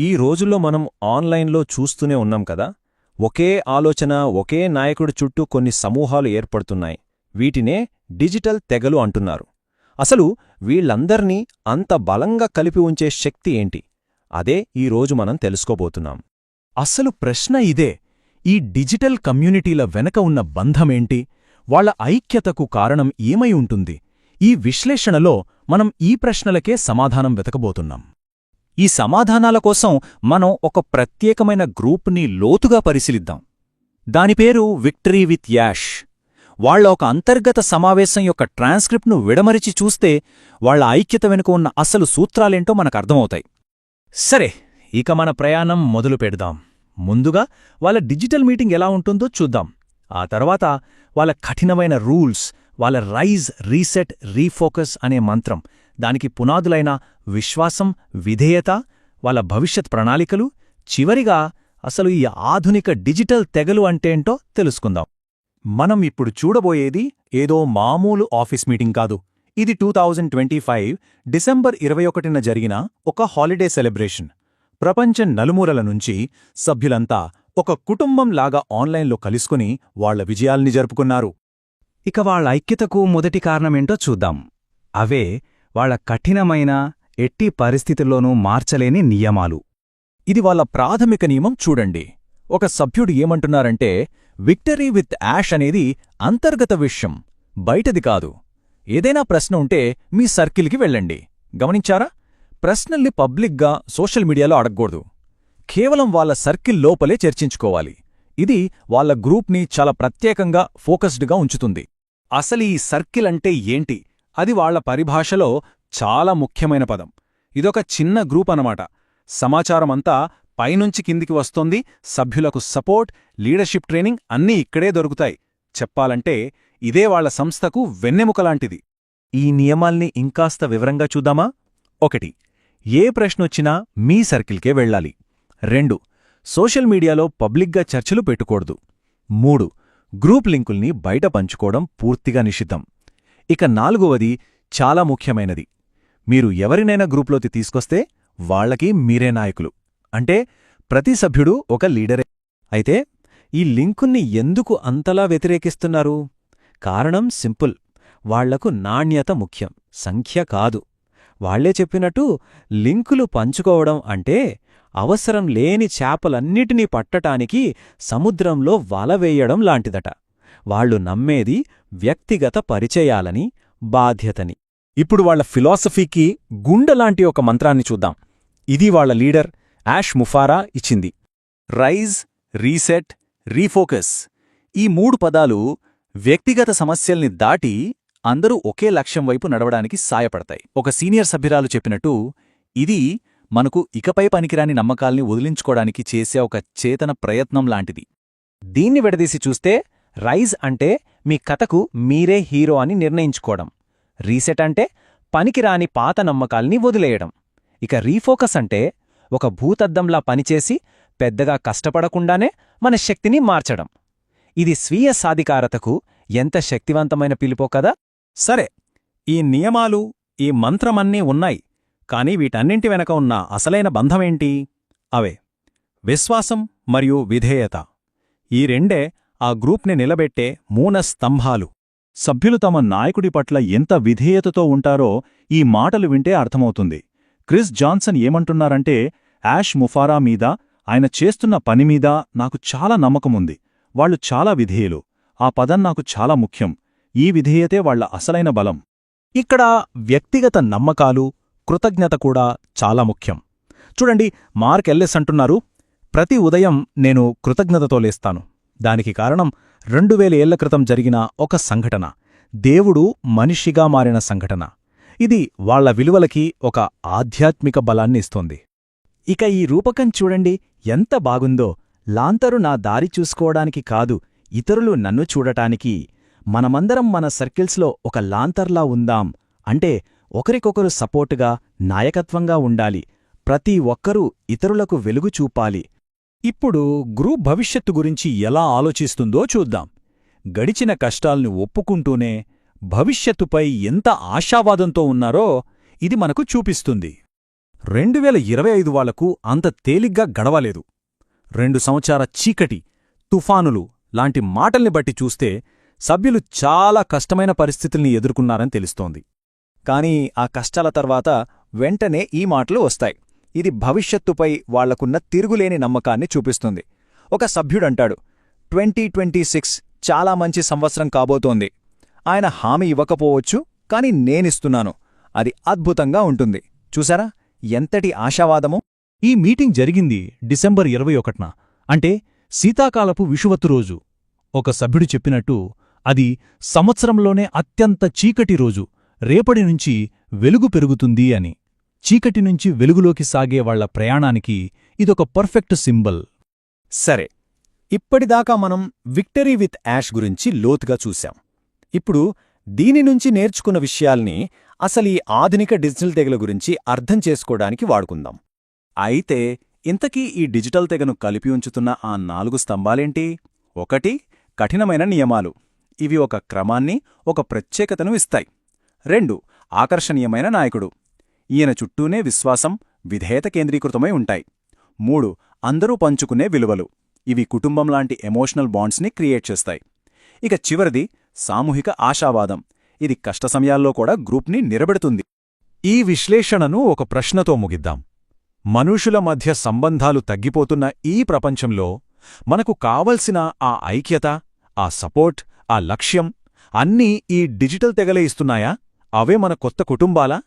ఈ రోజుల్లో మనం ఆన్లైన్లో చూస్తూనే ఉన్నాం కదా. ఒకే ఆలోచన ఒకే నాయకుడి చుట్టూ కొన్ని సమూహాలు ఏర్పడుతున్నాయి. వీటినే డిజిటల్ తెగలు అంటున్నారు. అసలు వీళ్ళందర్నీ అంత బలంగా కలిపి ఉంచే శక్తి ఏంటి? అదే ఈరోజు మనం తెలుసుకోబోతున్నాం. అసలు ప్రశ్న ఇదే. ఈ డిజిటల్ కమ్యూనిటీల వెనక ఉన్న బంధమేంటి? వాళ్ళ ఐక్యతకు కారణం ఏమై ఉంటుంది? ఈ విశ్లేషణలో మనం ఈ ప్రశ్నలకే సమాధానం వెతకబోతున్నాం. ఈ సమాధానాల కోసం మనం ఒక ప్రత్యేకమైన గ్రూప్ని లోతుగా పరిశీలిద్దాం. దాని పేరు విక్టరీ విత్ యాష్. వాళ్ళ ఒక అంతర్గత సమావేశం యొక్క ట్రాన్స్క్రిప్ట్ను విడమరిచి చూస్తే వాళ్ళ ఐక్యత వెనుక ఉన్న అసలు సూత్రాలేంటో మనకర్థమవుతాయి సరే ఇక మన ప్రయాణం మొదలు పెడదాం. ముందుగా వాళ్ళ డిజిటల్ మీటింగ్ ఎలా ఉంటుందో చూద్దాం. ఆ తర్వాత వాళ్ళ కఠినమైన రూల్స్ వాళ్ళ రైజ్ రీసెట్ రీఫోకస్ అనే మంత్రం దానికి పునాదులైన విశ్వాసం విధేయత వాళ్ళ భవిష్యత్ ప్రణాళికలు చివరిగా అసలు ఈ ఆధునిక డిజిటల్ తెగలు అంటేంటో తెలుసుకుందాం. మనం ఇప్పుడు చూడబోయేది ఏదో మామూలు ఆఫీస్ మీటింగ్ కాదు. ఇది two thousand twenty five December ఇరవై ఒకటిన జరిగిన ఒక హాలిడే సెలబ్రేషన్. ప్రపంచం నలుమూలల నుంచి సభ్యులంతా ఒక కుటుంబంలాగా ఆన్లైన్లో కలుసుకుని వాళ్ళ విజయాల్ని జరుపుకున్నారు. ఇక వాళ్ళ ఐక్యతకు మొదటి కారణమేంటో చూద్దాం. అవే వాళ్ళ కఠినమైన ఎట్టి పరిస్థితుల్లోనూ మార్చలేని నియమాలు. ఇది వాళ్ళ ప్రాథమిక నియమం చూడండి. ఒక సభ్యుడు ఏమంటున్నారంటే విక్టరీ విత్ యాష్ అనేది అంతర్గత విషయం. బయటది కాదు. ఏదైనా ప్రశ్న ఉంటే మీ సర్కిల్కి వెళ్ళండి. గమనించారా? ప్రశ్నల్ని పబ్లిక్గా సోషల్ మీడియాలో అడగకూడదు. కేవలం వాళ్ళ సర్కిల్ లోపలే చర్చించుకోవాలి. ఇది వాళ్ళ గ్రూప్ని చాలా ప్రత్యేకంగా ఫోకస్డ్గా ఉంచుతుంది. అసలు ఈ సర్కిల్ అంటే ఏంటి? అది వాళ్ళ పరిభాషలో చాలా ముఖ్యమైన పదం. ఇదొక చిన్న గ్రూప్ అనమాట సమాచారమంతా పైనుంచి కిందికి వస్తోంది. సభ్యులకు సపోర్ట్ లీడర్షిప్ ట్రైనింగ్ అన్నీ ఇక్కడే దొరుకుతాయి. చెప్పాలంటే ఇదే వాళ్ళ సంస్థకు వెన్నెముకలాంటిది. ఈ నియమాల్ని ఇంకాస్త వివరంగా చూద్దామా? ఒకటి. ఏ ప్రశ్నొచ్చినా మీ సర్కిల్కే వెళ్ళాలి. రెండు. సోషల్ మీడియాలో పబ్లిక్గా చర్చలు పెట్టుకూడదు మూడు. గ్రూప్ లింకుల్ని బయట పంచుకోవడం పూర్తిగా నిషిద్ధం. ఇక నాలుగవది చాలా ముఖ్యమైనది. మీరు ఎవరినైనా గ్రూప్లోకి తీసుకొస్తే వాళ్ళకి మీరే నాయకులు. అంటే ప్రతి సభ్యుడు ఒక లీడరే. అయితే ఈ లింకుల్ని ఎందుకు అంతలా వ్యతిరేకిస్తున్నారు? కారణం సింపుల్. వాళ్ళకు నాణ్యత ముఖ్యం. సంఖ్య కాదు. వాళ్ళే చెప్పినట్టు లింకులు పంచుకోవడం అంటే అవసరం లేని చేపలన్నిటినీ పట్టటానికి సముద్రంలో వల వేయడం లాంటిదట. వాళ్ళు నమ్మేది వ్యక్తిగత పరిచయాలని బాధ్యతని. ఇప్పుడు వాళ్ళ ఫిలాసఫీకి గుండెలాంటి ఒక మంత్రాన్ని చూద్దాం. ఇది వాళ్ళ లీడర్ యాష్ ముఫారా ఇచ్చింది. Rise reset refocus. ఈ మూడు పదాలు వ్యక్తిగత సమస్యల్ని దాటి అందరూ ఒకే లక్ష్యం వైపు నడవడానికి సాయపడతాయి. ఒక సీనియర్ సభ్యురాలు చెప్పినట్టు ఇది మనకు ఇకపై పనికిరాని నమ్మకాల్ని వదిలించుకోవడానికి చేసే ఒక చేతన ప్రయత్నం లాంటిది. దీన్ని విడదీసి చూస్తే రైజ్ అంటే మీ కథకు మీరే హీరో అని నిర్ణయించుకోవడం. రీసెట్ అంటే పనికిరాని పాత నమ్మకాల్ని వదిలేయడం. ఇక రీఫోకస్ అంటే ఒక భూతద్దంలా పనిచేసి పెద్దగా కష్టపడకుండానే మన శక్తిని మార్చడం. ఇది స్వీయ సాధికారతకు ఎంత శక్తివంతమైన పిలుపో కదా? సరే ఈ నియమాలు ఈ మంత్రమన్నీ ఉన్నాయి. కాని వీటన్నింటి వెనక ఉన్న అసలైన బంధమేంటి? అవే. విశ్వాసం మరియు విధేయత. ఈ రెండే ఆ గ్రూప్ని నిలబెట్టే మూన స్తంభాలు. సభ్యులు తమ నాయకుడి పట్ల ఎంత విధేయతతో ఉంటారో ఈ మాటలు వింటే అర్థమవుతుంది. క్రిస్ జాన్సన్ ఏమంటున్నారంటే యాష్ ముఫారా మీద ఆయన చేస్తున్న పనిమీద నాకు చాలా నమ్మకముంది. వాళ్ళు చాలా విధేయులు. ఆ పదం నాకు చాలా ముఖ్యం. ఈ విధేయతే వాళ్ళ అసలైన బలం. ఇక్కడ వ్యక్తిగత నమ్మకాలు కృతజ్ఞత కూడా చాలా ముఖ్యం. చూడండి మార్క్ ఎల్లెస్ అంటున్నారు ప్రతి ఉదయం నేను కృతజ్ఞతతో లేస్తాను. దానికి కారణం రెండు వేల ఏళ్ళ క్రితం జరిగిన ఒక సంఘటన. దేవుడు మనిషిగా మారిన సంఘటన. ఇది వాళ్ళ విలువలకి ఒక ఆధ్యాత్మిక బలాన్ని ఇస్తోంది. ఇక ఈ రూపకం చూడండి ఎంత బాగుందో. లాంతరు నా దారి చూసుకోవడానికి కాదు ఇతరులు నన్ను చూడటానికి. మనమందరం మన సర్కిల్స్లో ఒక లాంతర్లా ఉందాం. అంటే ఒకరికొకరు సపోర్టుగా నాయకత్వంగా ఉండాలి. ప్రతి ఒక్కరూ ఇతరులకు వెలుగు చూపాలి. ఇప్పుడు గ్రూప్ భవిష్యత్తు గురించి ఎలా ఆలోచిస్తుందో చూద్దాం. గడిచిన కష్టాల్ని ఒప్పుకుంటూనే భవిష్యత్తుపై ఎంత ఆశావాదంతో ఉన్నారో ఇది మనకు చూపిస్తుంది. రెండు వేల ఇరవై ఐదు వాళ్ళకు అంత తేలిగ్గా గడవలేదు. రెండు సంవత్సరాల చీకటి తుఫానులు లాంటి మాటల్ని బట్టి చూస్తే సభ్యులు చాలా కష్టమైన పరిస్థితుల్ని ఎదుర్కొన్నారని తెలుస్తోంది. కానీ ఆ కష్టాల తర్వాత వెంటనే ఈ మాటలు వస్తాయి. ఇది భవిష్యత్తుపై వాళ్ళకున్న తిరుగులేని నమ్మకాన్ని చూపిస్తుంది. ఒక సభ్యుడంటాడు ట్వంటీ ట్వంటీ సిక్స్ చాలా మంచి సంవత్సరం కాబోతోంది. ఆయన హామీ ఇవ్వకపోవచ్చు కాని నేనిస్తున్నాను. అది అద్భుతంగా ఉంటుంది. చూసారా ఎంతటి ఆశావాదమో! ఈ మీటింగ్ జరిగింది డిసెంబర్ ఇరవై ఒకటిన. అంటే శీతాకాలపు విషువత్తు రోజు. ఒక సభ్యుడు చెప్పినట్టు అది సంవత్సరంలోనే అత్యంత చీకటి రోజు. రేపటి నుంచి వెలుగు పెరుగుతుంది అని. చీకటి నుంచి వెలుగులోకి సాగే వాళ్ళ ప్రయాణానికి ఇదొక పర్ఫెక్ట్ సింబల్. సరే ఇప్పటిదాకా మనం విక్టరీ విత్ యాష్ గురించి లోతుగా చూశాం. ఇప్పుడు దీని నుంచి నేర్చుకున్న విషయాల్ని అసలు ఈ ఆధునిక డిజిటల్ తెగల గురించి అర్థం చేసుకోవడానికి వాడుకుందాం. అయితే ఇంతకీ ఈ డిజిటల్ తెగను కలిపి ఉంచుతున్న ఆ నాలుగు స్తంభాలేంటి? ఒకటి కఠినమైన నియమాలు. ఇవి ఒక క్రమాన్ని ఒక ప్రత్యేకతను ఇస్తాయి. రెండు ఆకర్షణీయమైన నాయకుడు. ఈయన చుట్టూనే విశ్వాసం విధేయత కేంద్రీకృతమై ఉంటాయి. మూడు అందరూ పంచుకునే విలువలు. ఇవి కుటుంబంలాంటి ఎమోషనల్ బాండ్స్ని క్రియేట్ చేస్తాయి. ఇక చివరిది సామూహిక ఆశావాదం. ఇది కష్ట సమయాల్లో కూడా గ్రూప్ని నిలబెడుతుంది. ఈ విశ్లేషణను ఒక ప్రశ్నతో ముగిద్దాం. మనుషుల మధ్య సంబంధాలు తగ్గిపోతున్న ఈ ప్రపంచంలో మనకు కావలసిన ఆ ఐక్యత ఆ సపోర్ట్ ఆ లక్ష్యం అన్నీ ఈ డిజిటల్ తెగలే ఇస్తున్నాయా? అవే మన కొత్త కుటుంబాలా?